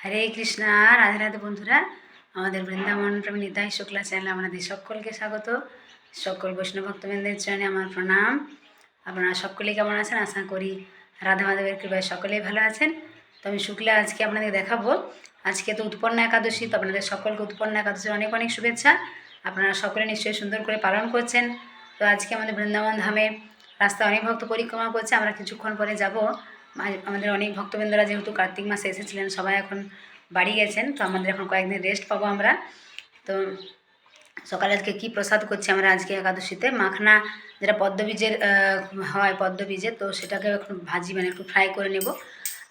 হরে কৃষ্ণা, রাধে রাধে বন্ধুরা। আমাদের বৃন্দাবন প্রেমী নিতাই শুক্লা চ্যানেলে আপনাদের সকলকে স্বাগত। সকল বৈষ্ণব ভক্তবৃন্দের চরণে আমার প্রণাম। আপনারা সকলেই কেমন আছেন? আশা করি রাধা মাধবের কৃপায় সকলেই ভালো আছেন। তো আমি শুক্লা আজকে আপনাদের দেখাবো। আজকে তো উৎপন্ন একাদশী, তো আপনাদের সকলকে উৎপন্ন একাদশীর অনেক অনেক শুভেচ্ছা। আপনারা সকলে নিশ্চয়ই সুন্দর করে পালন করছেন। তো আজকে আমাদের বৃন্দাবন ধামে রাস্তায় অনেক ভক্ত পরিক্রমা করছে। আমরা কিছুক্ষণ পরে যাব। আমাদের অনেক ভক্তবৃন্দরা যেহেতু কার্তিক মাসে এসেছিলেন, সবাই এখন বাড়ি গেছেন, তো আমাদের এখন কয়েকদিন রেস্ট পাবো আমরা। তো সকালে আজকে কী প্রসাদ করছি আমরা আজকে একাদশীতে? মাখনা যেটা পদ্মবীজের হয় পদ্মবীজের তো সেটাকে একটু ভাজি মানে একটু ফ্রাই করে নেব।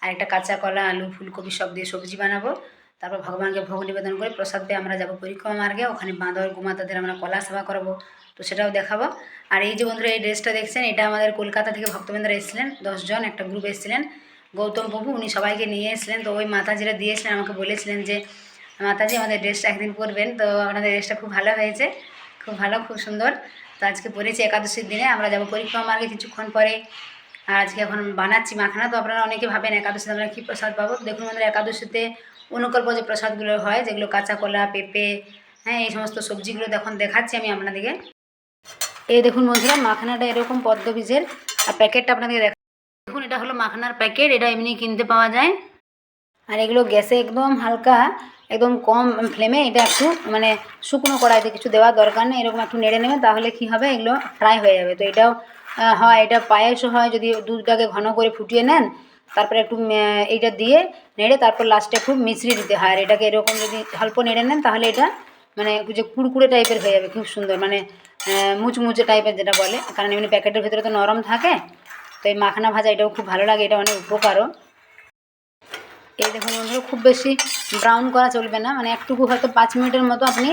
আর একটা কাঁচা কলা, আলু, ফুলকপি সব দিয়ে সবজি বানাবো। তারপর ভগবানকে ভোগ নিবেদন করে প্রসাদ পেয়ে আমরা যাব পরিক্রমা মার্গে। ওখানে বাঁদর, গোমাতাদের আমরা কলা সেবা করাবো। তো সেটাও দেখাবো। আর এই যে বন্ধুরা, এই ড্রেসটা দেখছেন, এটা আমাদের কলকাতা থেকে ভক্তবৃন্দরা এসেছিলেন, দশজন একটা গ্রুপ এসেছিলেন। গৌতম প্রভু, উনি সবাইকে নিয়ে এসেছিলেন। তো ওই মাতাজিরা দিয়েছিলেন, আমাকে বলেছিলেন যে, মাতাজি, আমাদের ড্রেসটা একদিন পরবেন। তো আপনাদের ড্রেসটা খুব ভালো হয়েছে, খুব ভালো, খুব সুন্দর। তো আজকে পরেছি একাদশীর দিনে, আমরা যাব পরিক্রমা মার্গে কিছুক্ষণ পরে। আর আজকে এখন বানাচ্ছি মাখানা, তো আপনারা অনেকে ভাবেন একাদশীতে আমরা কী প্রসাদ পাবো? দেখুন আমাদের একাদশীতে অনুকল্প যে প্রসাদগুলো হয়, যেগুলো কাঁচা কলা, পেঁপে হ্যাঁ এই সমস্ত সবজিগুলো এখন দেখাচ্ছি আমি আপনাদেরকে। এই দেখুন বন্ধুরা, মাখানাটা এরকম পদ্মবীজের আর প্যাকেটটা আপনাদেরকে দেখ দেখুন, এটা হলো মাখানার প্যাকেট, এটা এমনি কিনতে পাওয়া যায়। আর এগুলো গ্যাসে একদম হালকা, একদম কম ফ্লেমে এটা একটু মানে শুকনো কড়াইতে কিছু দেওয়ার দরকার নেই, এরকম একটু নেড়ে নেবেন তাহলে কি হবে, এগুলো ফ্রাই হয়ে যাবে। তো এটাও হয়, এটা পায়েসও হয়, যদি দুধটাকে ঘন করে ফুটিয়ে নেন, তারপরে একটু এইটা দিয়ে নেড়ে তারপর লাস্টে একটু মিশ্রি দিতে হয়। আর এটাকে এরকম যদি অল্প নেড়ে নেন, তাহলে এটা মানে যে কুড়কুড়ে টাইপের হয়ে যাবে, খুব সুন্দর। মানে মুচমুচে টাইপের যেটা বলে। কারণ এমনি প্যাকেটের ভেতরে তো নরম থাকে। তো এই মাখানা ভাজা এটাও খুব ভালো লাগে এটা অনেক উপকারও। এই দেখুন বন্ধুরা খুব বেশি ব্রাউন করা চলবে না। মানে একটুকু হয়তো পাঁচ মিনিটের মতো আপনি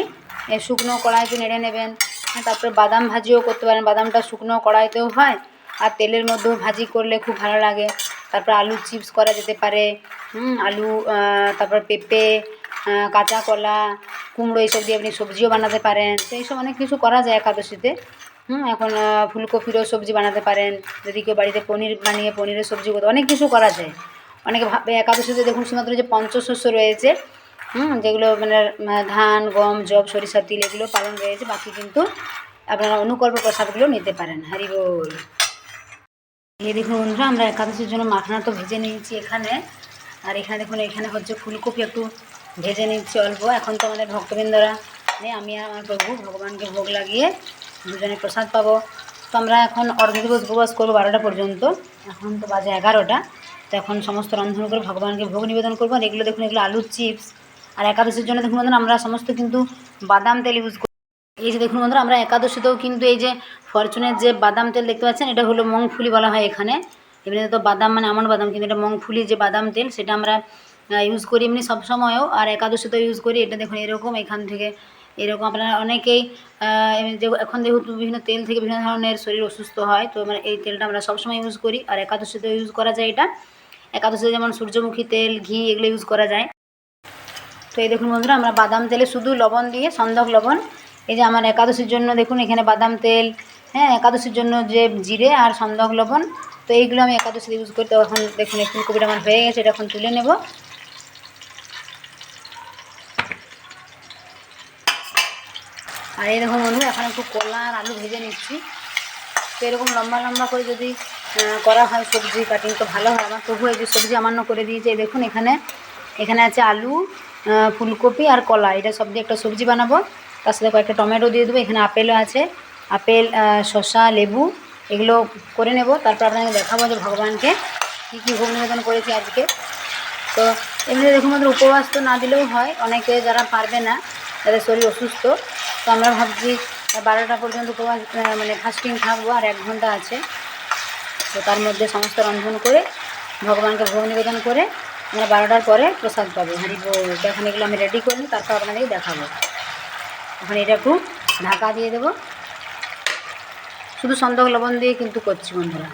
শুকনো কড়াইতে নেড়ে নেবেন। হ্যাঁ, তারপরে বাদাম ভাজিও করতে পারেন। বাদামটা শুকনো কড়াইতেও হয় আর তেলের মধ্যেও ভাজি করলে খুব ভালো লাগে। তারপর আলু চিপস করা যেতে পারে। আলু তারপর পেঁপে কাঁচা কলা, কুমড়ো এইসব দিয়ে আপনি সবজিও বানাতে পারেন। তো এইসব অনেক কিছু করা যায় একাদশীতে। হুম, এখন ফুলকপিরও সবজি বানাতে পারেন। যদি কেউ বাড়িতে পনির বানিয়ে পনিরের সবজি করতে অনেক কিছু করা যায়। অনেকে ভাবে একাদশীতে দেখুন শুধুমাত্র যে পঞ্চশস্য রয়েছে, হুম, যেগুলো মানে ধান, গম জব সরিষা তিল, এগুলো পালন রয়েছে। বাকি কিন্তু আপনারা অনুকল্প প্রসাদগুলো নিতে পারেন। হারি বল। এই দেখুন বন্ধুরা, আমরা একাদশীর জন্য মাখনা তো ভেজে নিয়েছি এখানে। আর এখানে দেখুন, এখানে হচ্ছে ফুলকপি, একটু ভেজে নিচ্ছি অল্প। এখন তো আমাদের ভক্তবৃন্দরা নেই আমি আর আমার প্রভু ভগবানকে ভোগ লাগিয়ে দুজনে প্রসাদ পাবো। তো আমরা এখন অর্ধ দিবস উপবাস করব বারোটা পর্যন্ত। এখন তো বাজে এগারোটা। তো এখন সমস্ত রন্ধন করে ভগবানকে ভোগ নিবেদন করব। আর এগুলো দেখুন, এগুলো আলুর চিপস। আর একাদশীর জন্য দেখুন বন্ধুরা, আমরা সমস্ত কিন্তু বাদাম তেল ইউজ করি। এই যে দেখুন বন্ধুরা, আমরা একাদশীতেও কিন্তু এই যে ফরচুনের যে বাদাম তেল দেখতে পাচ্ছেন, এটা হলো মংফুলি বলা হয় এখানে। এমনিতে তো বাদাম মানে আমন বাদাম, কিন্তু এটা মংফুলি যে বাদাম তেল, সেটা আমরা ইউজ করি, এমনি সব সময়ও। আর একাদশীতেও ইউজ করি, এটা দেখুন, এরকম এখান থেকে, এরকম আপনারা অনেকেই যে এখন যেহেতু বিভিন্ন তেল থেকে বিভিন্ন ধরনের শরীর অসুস্থ হয়, তো মানে এই তেলটা আমরা সবসময় ইউজ করি। আর একাদশীতেও ইউজ করা যায় এটা। একাদশীতে যেমন সূর্যমুখী তেল, ঘি, এগুলো ইউজ করা যায়। তো এই দেখুন বন্ধুরা, আমরা বাদাম তেলে শুধু লবণ দিয়ে, সন্দক লবণ, এই যে আমার একাদশীর জন্য দেখুন, এখানে বাদাম তেল হ্যাঁ একাদশীর জন্য যে জিরে আর সন্দক লবণ, তো এইগুলো আমি একাদশীতে ইউজ করি। তো এখন দেখুন ফুলকপিটা আমার হয়ে গেছে, এটা এখন তুলে নেব। আর এরকম বন্ধু এখন একটু কলা আর আলু ভেজে নিচ্ছি। তো এরকম লম্বা লম্বা করে যদি করা হয় সবজি, কাটিং তো ভালো হয়। আমার তবু এই যে সবজি আমান্য করে দিয়েছে দেখুন এখানে এখানে আছে আলু ফুলকপি আর কলা। এটা সব দিয়ে একটা সবজি বানাবো। তার সাথে কয়েকটা টমেটো দিয়ে দেবো। এখানে আপেলও আছে। আপেল শসা, লেবু, এগুলো করে নেব। তারপর আপনাকে দেখাবো যে ভগবানকে কী কী ভোগ নিবেদন করেছি আজকে। তো এমনি দেখুন আমাদের উপবাস তো না দিলেও হয়। অনেকে যারা পারবে না যাদের শরীর অসুস্থ। তো আমরা ভাবছি, বারোটা পর্যন্ত উপবাস মানে ফাস্টিং থাকব আর এক ঘণ্টা আছে। তো তার মধ্যে সমস্ত রন্ধন করে, ভগবানকে ভোগ নিবেদন করে, আমরা বারোটার পরে প্রসাদ পাবো। হাঁড়ি এখন এগুলো আমি রেডি করে তারপর আপনাদেরকে দেখাবো। এখন এটা একটু ঢাকা দিয়ে দেবো। শুধু সন্দক লবণ দিয়ে কিন্তু করছি বন্ধুরা।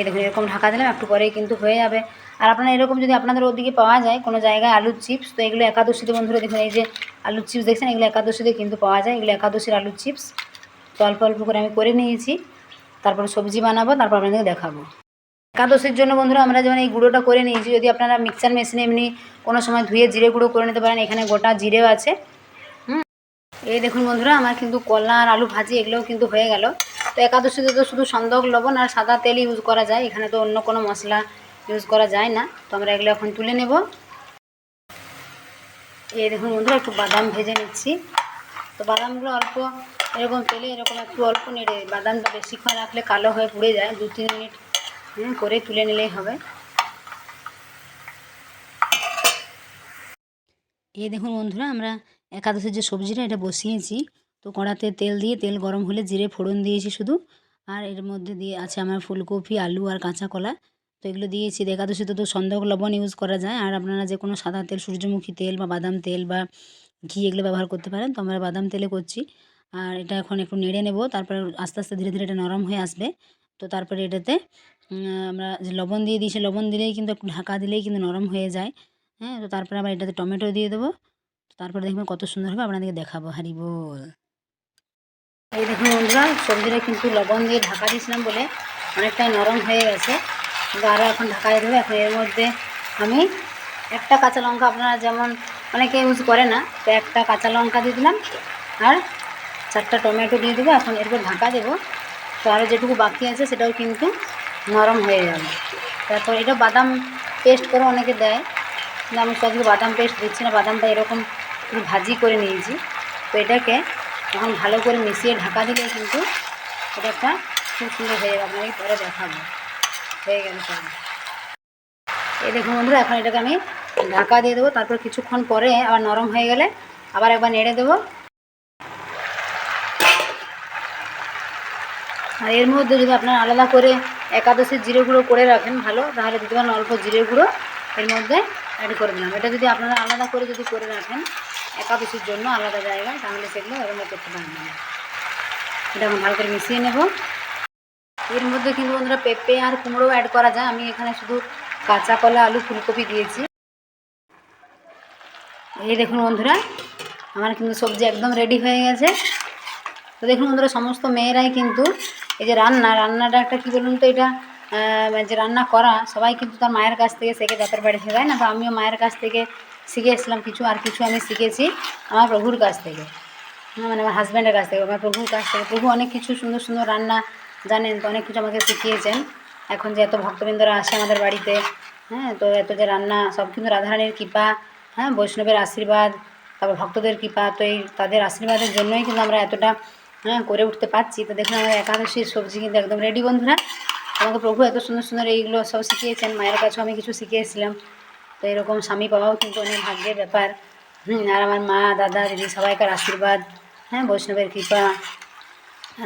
এই দেখুন, এরকম ঢাকা দিলাম, একটু পরেই কিন্তু হয়ে যাবে। আর আপনারা এরকম যদি আপনাদের ওদিকে পাওয়া যায়, কোনো জায়গায় আলুর চিপস, তো এগুলো একাদশীতে বন্ধুরা দেখুন, এই যে আলুর চিপস দেখছেন, এগুলো একাদশীতে কিন্তু পাওয়া যায়, এগুলো একাদশীর আলুর চিপস। তো অল্প অল্প করে আমি করে নিয়েছি, তারপরে সবজি বানাবো, তারপর আপনাদেরকে দেখাবো। একাদশীর জন্য বন্ধুরা, আমরা যেমন এই গুঁড়োটা করে নিয়েছি, যদি আপনারা মিক্সার মেশিনে এমনি কোনো সময় ধুয়ে জিরে গুঁড়ো করে নিতে পারেন, এখানে গোটা জিরেও আছে। এই দেখুন বন্ধুরা, আমার কিন্তু কলা আর আলু ভাজি এগুলোও কিন্তু হয়ে গেল। তো একাদশীতে তো শুধু সন্দক, লবণ আর সাদা তেল ইউজ করা যায়। এখানে তো অন্য কোনো মশলা ইউজ করা যায় না। তো আমরা এগুলো এখন তুলে নেব। এই দেখুন বন্ধুরা, একটু বাদাম ভেজে নিচ্ছি। তো বাদামগুলো অল্প, এরকম তেলে এরকম একটু অল্প নেড়ে, বাদামটা বেশিক্ষণ রাখলে কালো হয়ে পুড়ে যায়। দু, তিন মিনিট করে তুলে নিলেই হবে। এই দেখুন বন্ধুরা, আমরা একাদশের যে সবজিটা এটা বসিয়েছি, তো কড়াতে তেল দিয়ে, তেল গরম হলে জিরে ফোড়ন দিয়েছি শুধু। আর এর মধ্যে দিয়ে আছে আমার ফুলকপি, আলু আর কাঁচা কলা। তো এগুলো দিয়েছি। একাদশীতে তো সন্দক লবণ ইউজ করা যায়। আর আপনারা যে কোনো সাদা তেল, সূর্যমুখী তেল বা বাদাম তেল বা ঘি এগুলো ব্যবহার করতে পারেন। তো আমরা বাদাম তেলে করছি। আর এটা এখন একটু নেড়ে নেব। তারপরে আস্তে আস্তে ধীরে ধীরে এটা নরম হয়ে আসবে। তো তারপরে এটাতে আমরা যে লবণ দিয়ে দিয়েছি লবণ দিলেই কিন্তু একটু ঢাকা দিলেই কিন্তু নরম হয়ে যায়। হ্যাঁ তো তারপরে আবার এটাতে টমেটো দিয়ে দেবো। তারপরে দেখবেন কত সুন্দর হবে, আপনাদেরকে দেখাবো। হারি বল। এই দেখুন বন্ধুরা, সবজিটা কিন্তু লবণ দিয়ে ঢাকা দিয়েছিলাম বলে অনেকটাই নরম হয়ে গেছে। কিন্তু আরও এখন ঢাকা দেবে। এখন এর মধ্যে আমি একটা কাঁচা লঙ্কা, আপনারা যেমন অনেকে ইউজ করে না, তো একটা কাঁচা লঙ্কা দিয়ে দিলাম আর চারটা টমেটো দিয়ে দেবো। এখন এরপর ঢাকা দেবো। তো আরও যেটুকু বাকি আছে, সেটাও কিন্তু নরম হয়ে যাবে। তারপর এটা বাদাম পেস্ট করে অনেকে দেয়। কিন্তু আমি সবকে বাদাম পেস্ট দিচ্ছি না। বাদামটা এরকম একটু ভাজি করে নিয়েছি। তো এটাকে এখন ভালো করে মিশিয়ে ঢাকা দিলে কিন্তু এটা একটা খুব সুন্দর হয়ে যাবে। আপনাকে পরে দেখাবো। হয়ে গেল এই দেখুন বন্ধুরা, এখন এটাকে আমি ঢাকা দিয়ে দেবো। তারপর কিছুক্ষণ পরে আবার নরম হয়ে গেলে আবার একবার নেড়ে দেবো। আর এর মধ্যে যদি আপনারা আলাদা করে একাদশের জিরে গুঁড়ো করে রাখেন ভালো, তাহলে পারেন অল্প জিরে গুঁড়ো এর মধ্যে অ্যাড করে দিলাম। এটা যদি আপনারা আলাদা করে যদি করে রাখেন একাদশীর জন্য আলাদা জায়গায় তাহলে সেগুলো ব্যবহার করতে পারবেন না। এটা এখন ভালো করে মিশিয়ে নেব। এর মধ্যে কিন্তু বন্ধুরা পেঁপে আর কুমড়ো অ্যাড করা যায়। আমি এখানে শুধু কাঁচা কলা, আলু, ফুলকপি দিয়েছি। এই দেখুন বন্ধুরা, আমার কিন্তু সবজি একদম রেডি হয়ে গেছে। তো দেখুন বন্ধুরা, সমস্ত মেয়েরাই কিন্তু এই যে রান্না, রান্নাটা একটা কী বলুন তো এটা যে রান্না করা, সবাই কিন্তু তার মায়ের কাছ থেকে শেখে যাদের বাড়ি শেখায় না? তো আমিও মায়ের কাছ থেকে শিখে এসলাম কিছু আর কিছু আমি শিখেছি আমার প্রভুর কাছ থেকে। হ্যাঁ, মানে আমার হাজব্যান্ডের কাছ থেকে আমার প্রভুর কাছ থেকে। প্রভু অনেক কিছু সুন্দর সুন্দর রান্না জানেন তো অনেক কিছু আমাকে শিখিয়েছেন। এখন যে এত ভক্তবৃন্দরা আসে আমাদের বাড়িতে হ্যাঁ তো এত যে রান্না সব কিন্তু রাধারানীর কৃপা হ্যাঁ বৈষ্ণবের আশীর্বাদ তারপর ভক্তদের কৃপা তো এই তাদের আশীর্বাদের জন্যই কিন্তু আমরা এতটা হ্যাঁ করে উঠতে পারছি। তো দেখুন আমাদের একাদশীর সবজি কিন্তু একদম রেডি বন্ধুরা। আমাকে প্রভু এত সুন্দর সুন্দর এইগুলো সব শিখিয়েছেন মায়ের কাছেও আমি কিছু শিখে এসেছিলাম তো এরকম স্বামী পাওয়াও কিন্তু অনেক ভাগ্যের ব্যাপার। আর আমার মা দাদা দিদি সবাইকার আশীর্বাদ। হ্যাঁ বৈষ্ণবের কৃপা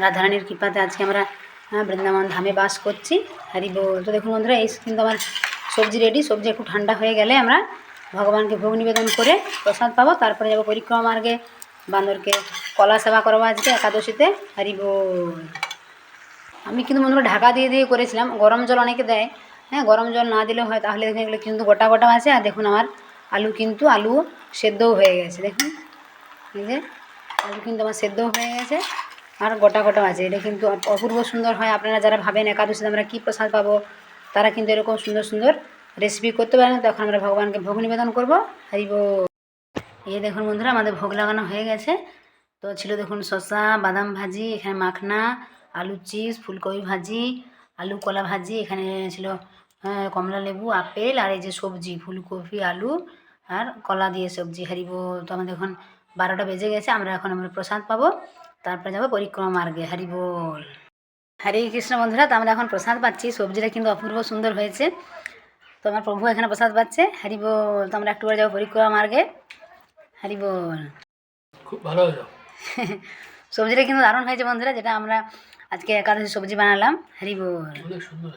রাধারানীর কৃপাতে আজকে আমরা হ্যাঁ, বৃন্দাবন ধামে বাস করছি। হারি বল। তো দেখুন বন্ধুরা এই কিন্তু আমার সবজি রেডি সবজি একটু ঠান্ডা হয়ে গেলে আমরা ভগবানকে ভোগ নিবেদন করে প্রসাদ পাবো। তারপরে যাব পরিক্রমা মার্গে। বান্দরকে কলা সেবা করব আজকে একাদশীতে। হারি বল। আমি কিন্তু বন্ধুরা ঢাকা দিয়ে দিয়ে করেছিলাম। গরম জল অনেকে দেয়। হ্যাঁ গরম জল না দিলেও হয়, তাহলে দেখুন এগুলো কিন্তু গোটা গোটা আছে আর দেখুন আমার আলু কিন্তু আলু সেদ্ধও হয়ে গেছে, দেখুন। এই যে, আলু কিন্তু আমার সেদ্ধও হয়ে গেছে, আর গোটা গোটা আছে এটা কিন্তু অপূর্ব সুন্দর হয়। আপনারা যারা ভাবেন একাদশীতে আমরা কী প্রসাদ পাবো, তারা কিন্তু এরকম সুন্দর সুন্দর রেসিপি করতে পারেন। তখন আমরা ভগবানকে ভোগ নিবেদন করব। হারিব এই দেখুন বন্ধুরা, আমাদের ভোগ লাগানো হয়ে গেছে। তো ছিল দেখুন শসা, বাদাম ভাজি, এখানে মাখনা, আলু চিপস, ফুলকপি ভাজি, আলু কলা ভাজি, এখানে ছিল কমলা লেবু আপেল আর এই যে সবজি ফুলকপি আলু আর কলা দিয়ে সবজি হারিব তো আমাদের এখন বারোটা বেজে গেছে আমরা এখন আমরা প্রসাদ পাবো। তারপরে যাব পরিক্রমা মার্গে হারি বল হরে কৃষ্ণ বন্ধুরা তো আমরা এখন প্রসাদ পাচ্ছি। সবজিটা কিন্তু অপূর্ব সুন্দর হয়েছে। তো আমার প্রভু এখানে প্রসাদ পাচ্ছে। হারি বল তো আমরা একটু পরে যাব পরিক্রমা মার্গে। হারি বল খুব ভালো হলো। সবজিটা কিন্তু দারুণ হয়েছে বন্ধুরা যেটা আমরা আজকে একাদশী সবজি বানালাম। হরি বল অনেক সুন্দর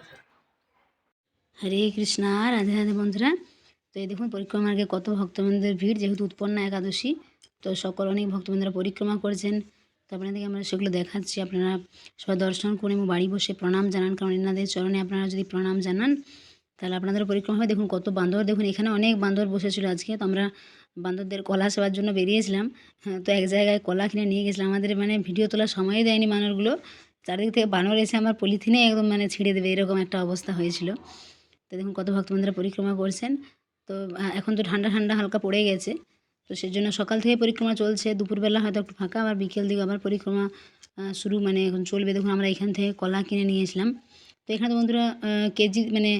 হরে কৃষ্ণ রাধে রাধে বন্ধুরা। তো এই দেখুন পরিক্রমা মার্গে কত ভক্তবৃন্দের ভিড় যেহেতু উৎপন্ন একাদশী তো সকল অনেক ভক্তবৃন্দরা পরিক্রমা করেছেন। তো আপনাদেরকে আমরা সেগুলো দেখাচ্ছি। আপনারা সবাই দর্শন করে এবং বাড়ি বসে প্রণাম জানান কারণ এনাদের চরণে আপনারা যদি প্রণাম জানান তাহলে আপনাদের পরিক্রমা হবে। দেখুন কত বান্দর। দেখুন এখানে অনেক বান্দর বসেছিল আজকে। তো আমরা বান্দরদের কলা সেবার জন্য বেরিয়েছিলাম। হ্যাঁ, তো এক জায়গায় কলা কিনে নিয়ে গেছিলাম। আমাদের মানে ভিডিও তোলার সময়ই দেয়নি বানরগুলো চারিদিক থেকে বানর এসে আমার পলিথিনে একদম মানে ছিঁড়ে দেবে এরকম একটা অবস্থা হয়েছিল। তো দেখুন কত ভক্তবন্ধুরা পরিক্রমা করছেন। তো এখন তো ঠান্ডা ঠান্ডা হালকা পড়ে গেছে। তো সেই জন্য সকাল থেকে পরিক্রমা চলছে। দুপুরবেলা হয়তো একটু ফাঁকা, আবার বিকেল দিকে আবার পরিক্রমা শুরু মানে এখন চলবে। দেখুন আমরা এখান থেকে কলা কিনে নিয়েছিলাম। তো এখানে তো বন্ধুরা কেজি মানে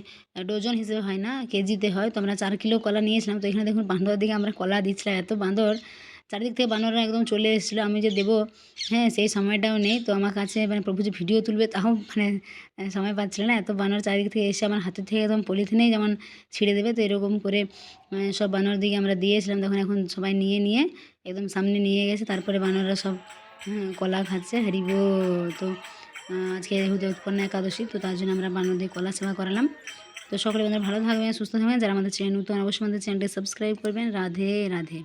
ডজন হিসেবে হয় না, কেজিতে হয়। তো আমরা চার কিলো কলা নিয়েছিলাম। তো এখানে দেখুন বাঁদর দিকে আমরা কলা দিচ্ছিলাম। এত বাঁদর চারিদিক থেকে বানররা একদম চলে এসেছিল। আমি যে দেবো হ্যাঁ সেই সময়টাও নেই। তো আমার কাছে মানে প্রভু যে ভিডিও তুলবে তাও মানে সময় পাচ্ছিল না। এত বানর চারিদিক থেকে এসে আমার হাতের থেকে একদম পলিথিনেই যেমন ছিঁড়ে দেবে তো এরকম করে সব বানর দিকে আমরা দিয়েছিলাম। তখন এখন সবাই নিয়ে নিয়ে একদম সামনে নিয়ে গেছে। তারপরে বানররা সব হ্যাঁ, কলা খাচ্ছে। হারিব তো আজকে যেহেতু উৎপন্ন একাদশী তো তার জন্য আমরা বানর দিয়ে কলা সেবা করালাম। তো সকলে বন্ধুরা ভালো থাকবেন সুস্থ থাকবেন। যারা আমাদের চ্যানেল নতুন অবশ্যই আমাদের চ্যানেলটি সাবস্ক্রাইব করবেন। রাধে রাধে।